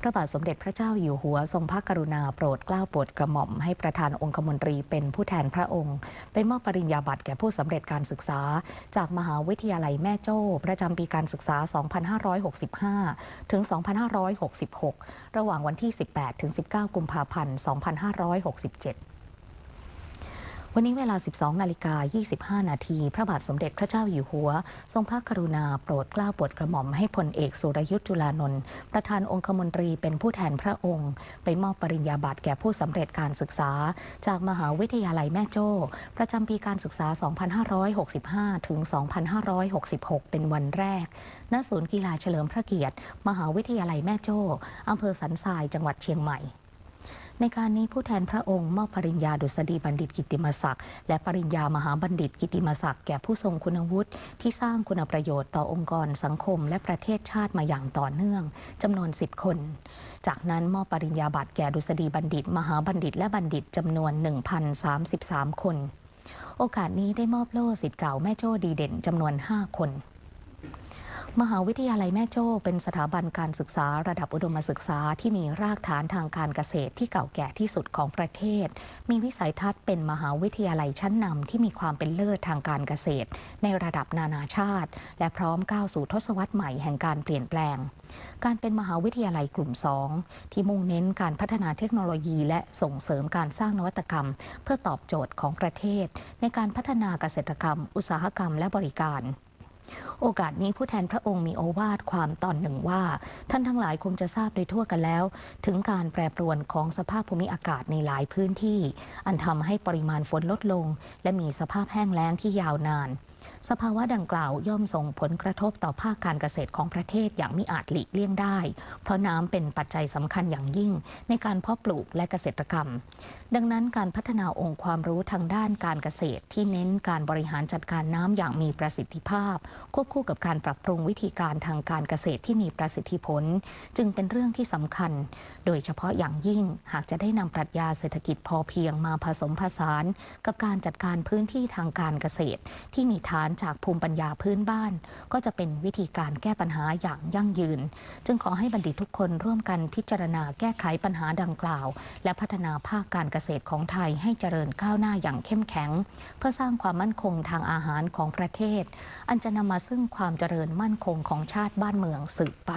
พระบาทสมเด็จพระเจ้าอยู่หัวทรงพระกรุณาโปรดเกล้าโปรดกระหม่อมให้ประธานองคมนตรีเป็นผู้แทนพระองค์ไปมอบปริญญาบัตรแก่ผู้สำเร็จการศึกษา จากมหาวิทยาลัยแม่โจ้ ประจำปีการศึกษา 2565 ถึง 2566 ระหว่างวันที่ 18 ถึง 19 กุมภาพันธ์ 2567 วันนี้เวลา 12 นาฬิกา 25 นาที พระบาทสมเด็จพระเจ้าอยู่หัว ทรงพระกรุณาโปรดเกล้าโปรดกระหม่อมให้พลเอกสุรยุทธ์จุลานนท์ประธานองคมนตรีเป็นผู้แทนพระองค์ ไปมอบปริญญาบัตรแก่ผู้สำเร็จการศึกษา จากมหาวิทยาลัยแม่โจ้ ประจำปีการศึกษา 2565 ถึง 2566 เป็นวันแรก ณ ศูนย์กีฬาเฉลิมพระเกียรติ มหาวิทยาลัยแม่โจ้อำเภอสันทรายจังหวัดเชียงใหม่ ในการนี้ผู้แทนพระองค์มอบปริญญาดุษฎีบัณฑิตกิติมศักดิ์และปริญญามหาบัณฑิตกิติมศักดิ์แก่ผู้ทรงคุณวุฒิที่สร้างคุณประโยชน์ต่อองค์กรสังคม และประเทศชาติมาอย่างต่อเนื่องจำนวน 10 คน จากนั้นมอบปริญญาบัตรแก่ดุษฎีบัณฑิต มหาบัณฑิต และบัณฑิตจำนวน 1,033 คน โอกาสนี้ได้มอบโล่สิทธิ์เก่าแม่โจ้ดีเด่นจำนวน 5 คน มหาวิทยาลัยแม่โจ้เป็นสถาบันการศึกษาระดับอุดมศึกษาที่มีรากฐานทางการเกษตรที่เก่าแก่ที่สุดของประเทศ มีวิสัยทัศน์เป็นมหาวิทยาลัยชั้นนำที่มีความเป็นเลิศทางการเกษตร ในระดับนานาชาติ และพร้อมก้าวสู่ทศวรรษใหม่แห่งการเปลี่ยนแปลง การเป็นมหาวิทยาลัยกลุ่มสองที่มุ่งเน้นการพัฒนาเทคโนโลยี และส่งเสริมการสร้างนวัตกรรม เพื่อตอบโจทย์ของประเทศ ในการพัฒนาเกษตรกรรม อุตสาหกรรมและบริการ โอกาสนี้ผู้แทนพระองค์มีโอวาทความตอนหนึ่งว่า ท่านทั้งหลายคงจะทราบโดยทั่วกันแล้ว ถึงการแปรปรวนของสภาพภูมิอากาศในหลายพื้นที่ อันทำให้ปริมาณฝนลดลง และมีสภาพแห้งแล้งที่ยาวนาน สภาวะดังกล่าวย่อมส่งผลกระทบต่อภาคการเกษตรของประเทศอย่างมิอาจหลีกเลี่ยงได้ เพราะน้ำเป็นปัจจัยสำคัญอย่างยิ่งในการเพาะปลูกและเกษตรกรรม ดังนั้นการพัฒนาองค์ความรู้ทางด้านการเกษตร ที่เน้นการบริหารจัดการน้ำอย่างมีประสิทธิภาพ ควบคู่กับการปรับปรุงวิธีการทางการเกษตรที่มีประสิทธิผล จึงเป็นเรื่องที่สำคัญ โดยเฉพาะอย่างยิ่งหากจะได้นำปรัชญาเศรษฐกิจพอเพียงมาผสมผสาน กับการจัดการพื้นที่ทางการเกษตรที่มีฐานจากภูมิปัญญาพื้นบ้าน ก็จะเป็นวิธีการแก้ปัญหาอย่างยั่งยืน จึงขอให้บัณฑิตทุกคนร่วมกันพิจารณาแก้ไขปัญหาดังกล่าว และพัฒนาภาคการเกษตรของไทยให้เจริญก้าวหน้าอย่างเข้มแข็ง เพื่อสร้างความมั่นคงทางอาหารของประเทศ อันจะนำมาซึ่งความเจริญมั่นคงของชาติบ้านเมืองสืบไป